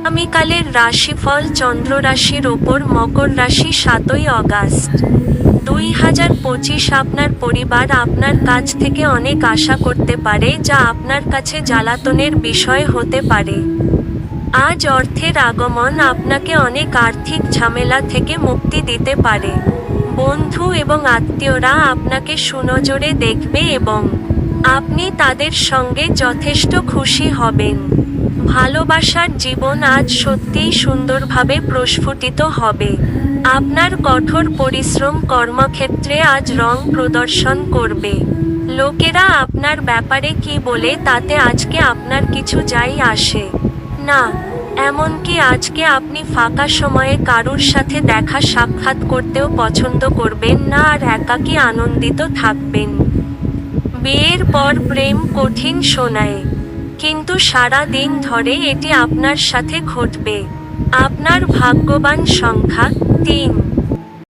আগামীকালের রাশিফল চন্দ্র রাশির ওপর মকর রাশি সাতই অগাস্ট। দুই হাজার পঁচিশ আপনার পরিবার আপনার কাছ থেকে অনেক আশা করতে পারে, যা আপনার কাছে জ্বালাতনের বিষয় হতে পারে। আজ অর্থের আগমন আপনাকে অনেক আর্থিক ঝামেলা থেকে মুক্তি দিতে পারে। বন্ধু এবং আত্মীয়রা আপনাকে সুনজরে দেখবে এবং আপনি তাদের সঙ্গে যথেষ্ট খুশি হবেন। ভালোবাসার জীবন আজ সত্যিই সুন্দরভাবে প্রস্ফুটিত হবে। আপনার কঠোর পরিশ্রম কর্মক্ষেত্রে আজ রং প্রদর্শন করবে। লোকেরা আপনার ব্যাপারে কি বলে তাতে আজকে আপনার কিছু যাই আসে। না, এমনকি আজকে আপনি ফাঁকা সময়ে কারুর সাথে দেখা সাক্ষাৎ করতেও পছন্দ করবেন না আর একাকী আনন্দিত থাকবেন। বিয়ের পর প্রেম কঠিন শোনায়, কিন্তু সারা দিন ধরে এটি আপনার সাথে ঘটবে। আপনার ভাগ্যবান সংখ্যা তিন।